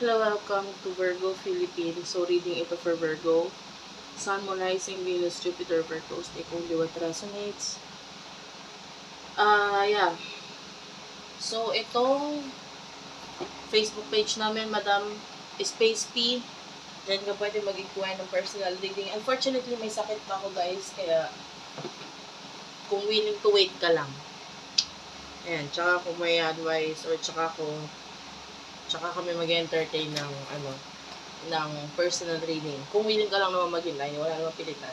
Hello, welcome to Virgo Philippines. So, reading ito for Virgo. Sun, Moon, Rising, Venus, Jupiter, Virgo. Take only what resonates. Ah, yeah. So, itong Facebook page namin, Madam Space P. Diyan ka pwede mag-inquire ng personal reading. Unfortunately, may sakit pa ako, guys. Kaya, kung willing to wait ka lang. Ayan, tsaka kung may advice or tsaka kung tsaka kami mag-entertain ng ano ng personal reading. Kung willing ka lang naman maghintay, wala namang pilitan.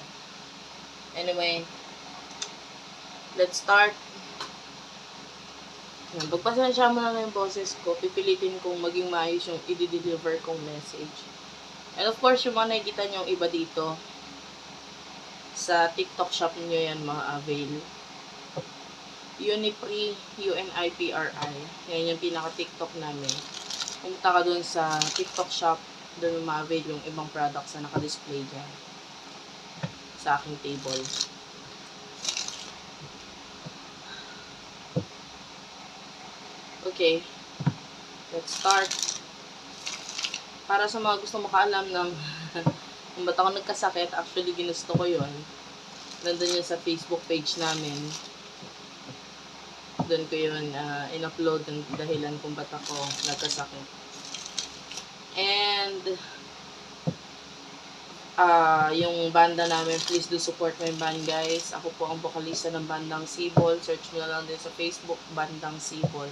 Anyway, let's start. Yan, pagpasensya mo lang yung boses ko, pipilitin kong maging maayos yung i-deliver kong message. And of course, yung mga nakikita nyo iba dito, sa TikTok shop niyo yan ma-avail. Unipri, U-N-I-P-R-I. Yan yung pinaka-TikTok namin. Pumunta ka dun sa TikTok shop, dun ma-avail yung ibang products na naka-display dyan. Sa aking table. Okay. Let's start. Para sa mga gusto makaalam ng kung ba't ako nagkasakit, actually ginusto ko yon Nandun yun sa Facebook page namin. Doon ko yun uh, in-upload ng dahilan kung ba't ako nagkasakit. And, ah yung banda namin, please do support my band guys. Ako po ang vokalista ng bandang Sibol. Search na lang din sa Facebook, bandang Sibol.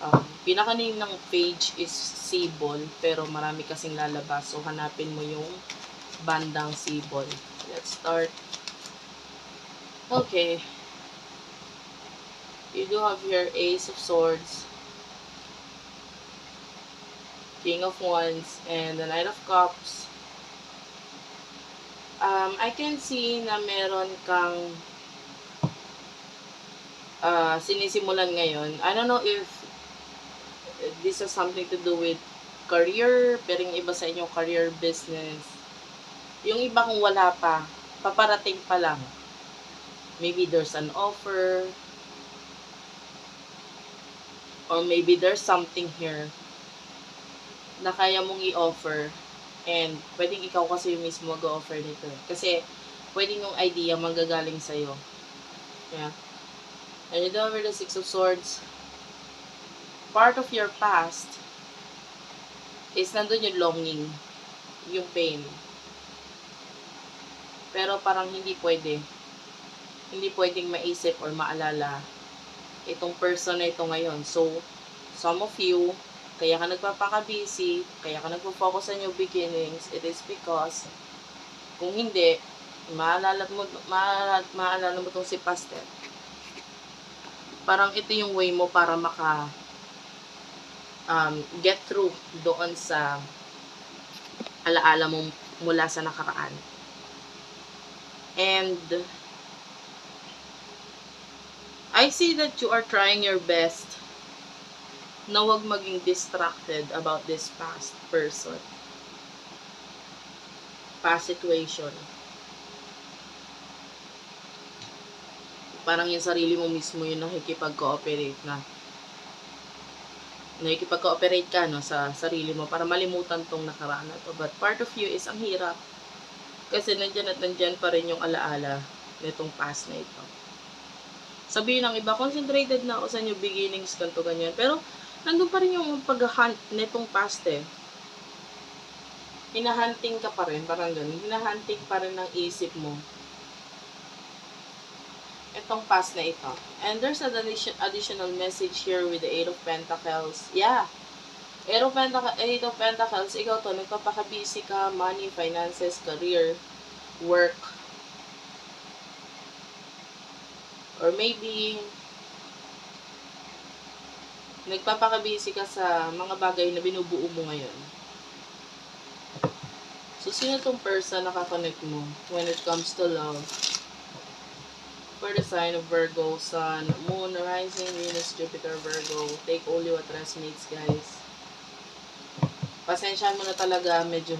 Um, pinaka-name ng page is Sibol, pero marami kasing lalabas. So, hanapin mo yung bandang Sibol. Let's start. Okay. You do have here Ace of Swords, King of Wands, and the Knight of Cups. Um, I can see na meron kang uh, sinisimulan ngayon. I don't know if this has something to do with career, pero yung iba sa inyo career business. Yung iba kung wala pa, paparating pa lang. Maybe there's an offer, or maybe there's something here na kaya mong i-offer and pwedeng ikaw kasi yung mismo mag-offer nito. Kasi pwedeng yung idea manggagaling sa'yo. Yeah. And you do over the Six of Swords. Part of your past is nandun yung longing, yung pain. Pero parang hindi pwede. Hindi pwedeng maisip or maalala itong person na ito ngayon. So, some of you, kaya ka nagpapaka-busy, kaya ka nagpo-focus sa new beginnings, it is because, kung hindi, maalala mo, maalala, maalala mo itong si Pastor. Parang ito yung way mo para maka um, get through doon sa alaala mo mula sa nakaraan. And I see that you are trying your best na huwag maging distracted about this past person. Past situation. Parang yung sarili mo mismo yung nakikipag-cooperate na nakikipag-cooperate ka no, sa sarili mo para malimutan tong nakaraan na to. But part of you is ang hirap. Kasi nandyan at nandyan pa rin yung alaala nitong past na ito. Sabihin ng iba, concentrated na ako sa new beginnings, ganito, ganyan. Pero, nandun pa rin yung pag-hunt nitong past eh. Hinahunting ka pa rin, parang ganun. Hinahunting pa rin ng isip mo. Itong past na ito. And there's an addition, additional message here with the Eight of Pentacles. Yeah. Eight of, Pentac Eight of Pentacles, ikaw to, nagpapaka-busy ka, money, finances, career, work, Or maybe, nagpapakabisi ka sa mga bagay na binubuo mo ngayon. So, sino tong person na kakonect mo when it comes to love? For the sign of Virgo, Sun, Moon, Rising, Venus, Jupiter, Virgo. Take only what resonates, guys. Pasensya mo na talaga, medyo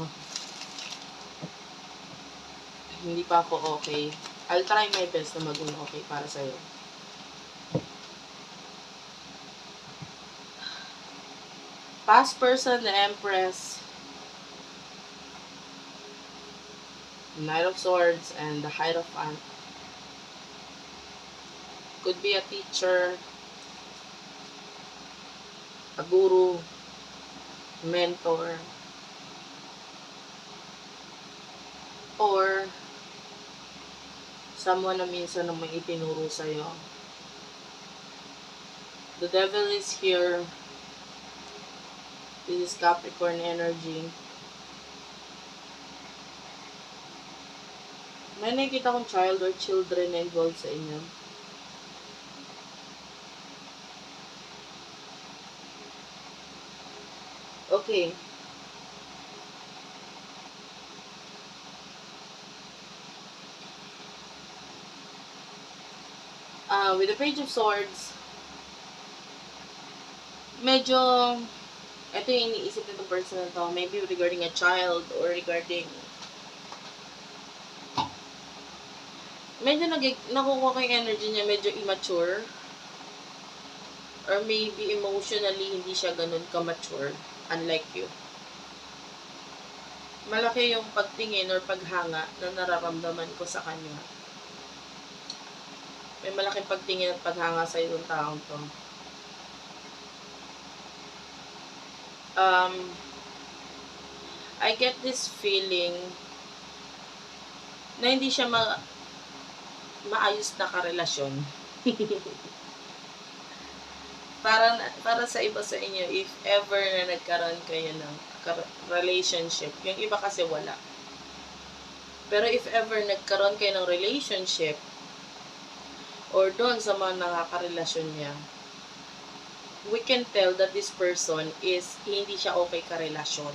hindi pa ako okay. I'll try my best na maging okay para sa'yo. Past person, the Empress. Knight of Swords, and the Hierophant. Could be a teacher, a guru, mentor, or someone na minsan na may itinuro sa'yo. The devil is here. This is Capricorn energy. May nakikita kong child or children na involved sa inyo. Okay. Uh, with the Page of Swords, medyo, ito yung iniisip nitong person na to, maybe regarding a child or regarding, medyo nag nakukuha ko yung energy niya, medyo immature, or maybe emotionally, hindi siya ganun ka-mature, unlike you. Malaki yung pagtingin or paghanga na nararamdaman ko sa kanya. May malaking pagtingin at paghanga sa itong taong to. um, I get this feeling na hindi siya ma maayos na karelasyon. para para sa iba sa inyo, if ever na nagkaroon kayo ng relationship, yung iba kasi wala. Pero if ever nagkaroon kayo ng relationship, or doon sa mga nakakarelasyon niya, we can tell that this person is hindi siya okay karelasyon.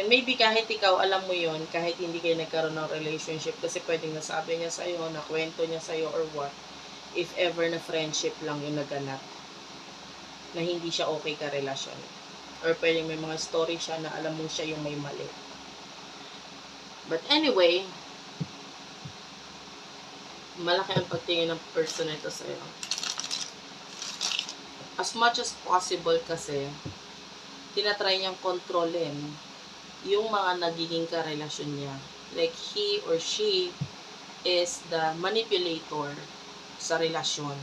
And maybe kahit ikaw alam mo yon kahit hindi kayo nagkaroon ng relationship, kasi pwedeng nasabi niya sa'yo, nakwento niya sa'yo or what, if ever na friendship lang yung naganap, na hindi siya okay karelasyon. Or pwedeng may mga story siya na alam mo siya yung may mali. But anyway, malaki ang pagtingin ng person na ito sa'yo. As much as possible kasi, tinatry niyang kontrolin yung mga nagiging karelasyon niya. Like, he or she is the manipulator sa relasyon.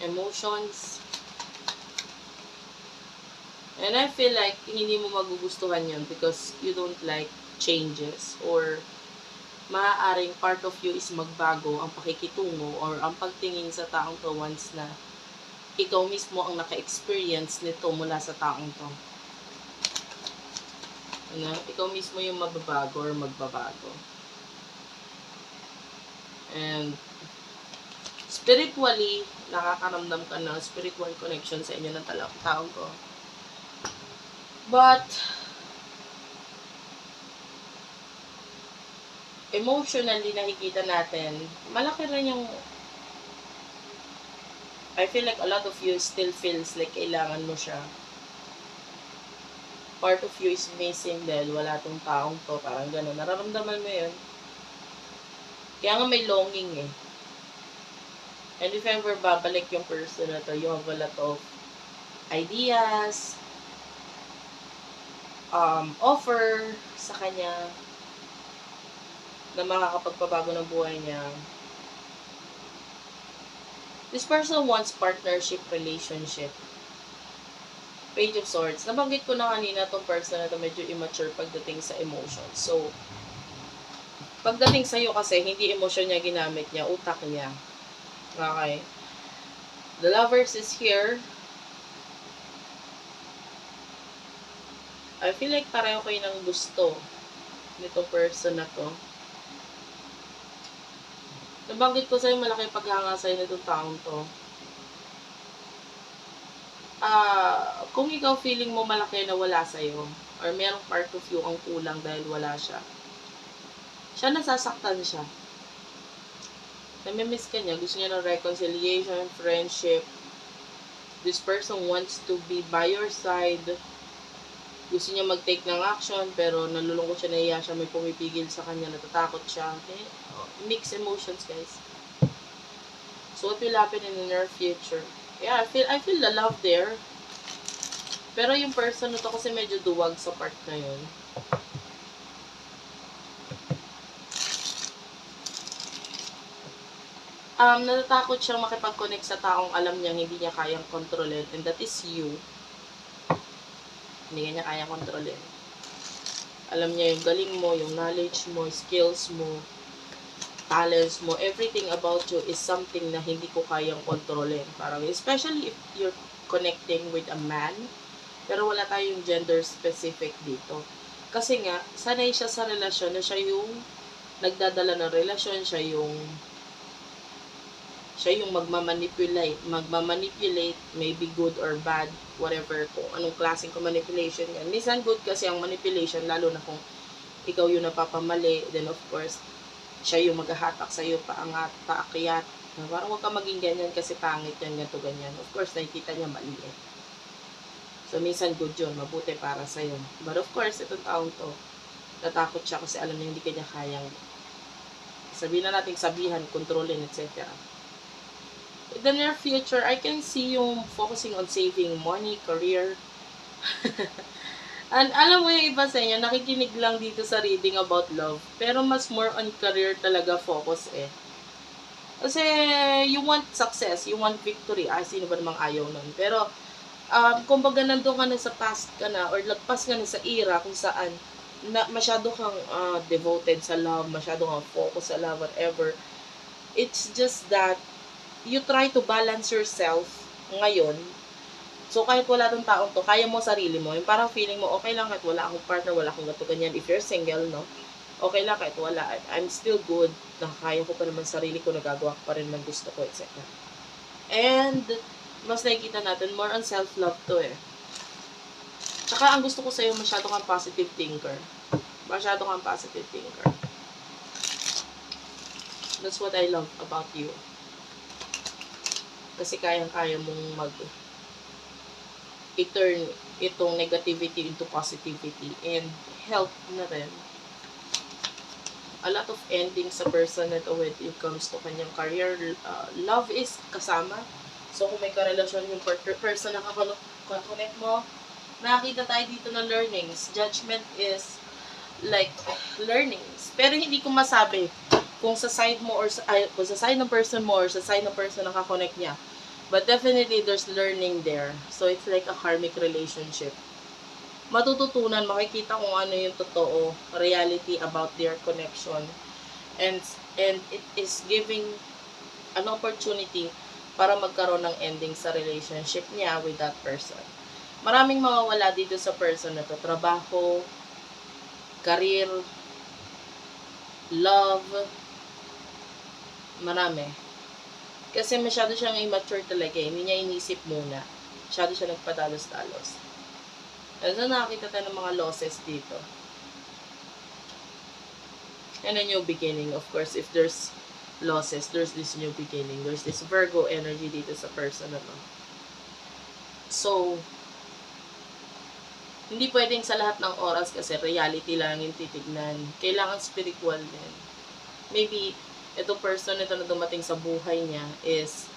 Emotions, And I feel like hindi mo magugustuhan yun because you don't like changes or maaaring part of you is magbago ang pakikitungo or ang pagtingin sa taong to once na ikaw mismo ang naka-experience nito mula sa taong to. Ano, ikaw mismo yung mababago or magbabago. And spiritually, nakakaramdam ka ng spiritual connection sa inyo ng taong to. But, emotionally nakikita natin, malaki rin yung I feel like a lot of you still feels like kailangan mo siya. Part of you is missing dahil wala tong taong to. Parang gano'n. Nararamdaman mo yun. Kaya nga may longing eh. And if ever babalik yung person na to, you have a lot of ideas, um, offer sa kanya na makakapagpabago ng buhay niya. This person wants partnership relationship. Page of Swords. Nabanggit ko na kanina tong person na to medyo immature pagdating sa emotions. So, pagdating sa'yo kasi, hindi emotion niya ginamit niya, utak niya. Okay. The lovers is here. I feel like pareho kayo ng gusto nitong person na to. Nabanggit ko sa'yo, malaki paghanga sa'yo nitong taong to. Ah, kung ikaw feeling mo malaki na wala sa'yo, or merong part of you ang kulang dahil wala siya, siya nasasaktan siya. Namimiss ka niya, gusto niya ng reconciliation, friendship. This person wants to be by your side. Gusto niya mag-take ng action, pero nalulungkot siya, nahiya siya, may pumipigil sa kanya, natatakot siya. Okay? Mixed emotions, guys. So, what will happen in the near future? Yeah, I feel, I feel the love there. Pero yung person na to kasi medyo duwag sa part na yun. Um, natatakot siyang makipag-connect sa taong alam niyang hindi niya kayang kontrolin and that is you. Hindi niya kayang kontrolin. Alam niya yung galing mo, yung knowledge mo, skills mo, talents mo, everything about you is something na hindi ko kayang kontrolin. Parang, especially if you're connecting with a man, pero wala tayong gender specific dito. Kasi nga, sanay siya sa relasyon na siya yung nagdadala ng relasyon, siya yung siya yung magmamanipulate, magmamanipulate, maybe good or bad, whatever, kung anong klaseng manipulation yan. Minsan good kasi ang manipulation, lalo na kung ikaw yung napapamali, then of course, siya yung maghahatak sa iyo paangat, paakyat. Na Parang huwag ka maging ganyan kasi pangit yan, ganito, ganyan. Of course, nakikita niya mali eh. So, minsan good yun, mabuti para sa iyo. But of course, itong taong to, natakot siya kasi alam niya hindi kanya kayang sabihin na natin sabihan, kontrolin, etc. In the near future, I can see yung focusing on saving money, career. And alam mo yung iba sa inyo, nakikinig lang dito sa reading about love. Pero mas more on career talaga focus eh. Kasi you want success, you want victory. Ay, sino ba namang ayaw nun? Pero, um, kumbaga nandun ka na sa past ka na, or lagpas ka na sa era kung saan na masyado kang ah, devoted sa love, masyado kang focus sa love, whatever. It's just that you try to balance yourself ngayon. So, kahit wala tong taong to, kaya mo sarili mo. Yung parang feeling mo, okay lang kahit wala akong partner, wala akong gato ganyan. If you're single, no? Okay lang kahit wala. I'm still good. Nakakaya ko pa naman sarili ko, nagagawa ko pa rin man gusto ko, etc. And, mas nakikita natin, more on self-love to eh. Tsaka, ang gusto ko sa'yo, masyado kang positive thinker. Masyado kang positive thinker. That's what I love about you. Kasi kayang-kaya mong mag i-turn itong negativity into positivity and help na rin a lot of endings sa person na to when it comes to kanyang career. Uh, love is kasama. So, kung may karelasyon yung per- person na kakonect mo, nakakita tayo dito ng learnings. Judgment is like learnings. Pero hindi ko masabi kung sa side mo or sa, ay, kung sa side ng person mo or sa side ng person na kakonect niya. But definitely, there's learning there. So, it's like a karmic relationship. Matututunan, makikita kung ano yung totoo, reality about their connection. And, and it is giving an opportunity para magkaroon ng ending sa relationship niya with that person. Maraming mawawala dito sa person na to. Trabaho, career, love, marami. Kasi masyado siyang immature talaga eh. Hindi niya inisip muna. Masyado siya nagpadalos-dalos. And so, nakakita tayo ng mga losses dito. And a new beginning, of course, if there's losses, there's this new beginning. There's this Virgo energy dito sa person na to. So, hindi pwedeng sa lahat ng oras kasi reality lang yung titignan. Kailangan spiritual din. Maybe, itong person ito na dumating sa buhay niya is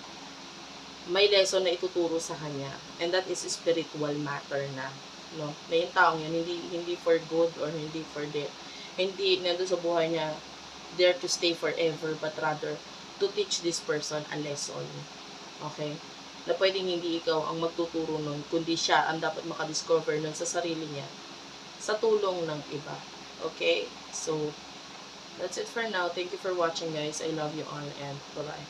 may lesson na ituturo sa kanya. And that is spiritual matter na. No? Na yung taong yun, hindi, hindi for good or hindi for the, hindi nandun sa buhay niya there to stay forever, but rather to teach this person a lesson. Okay? Na pwedeng hindi ikaw ang magtuturo nun, kundi siya ang dapat makadiscover nun sa sarili niya sa tulong ng iba. Okay? So, that's it for now. Thank you for watching, guys. I love you all and bye-bye.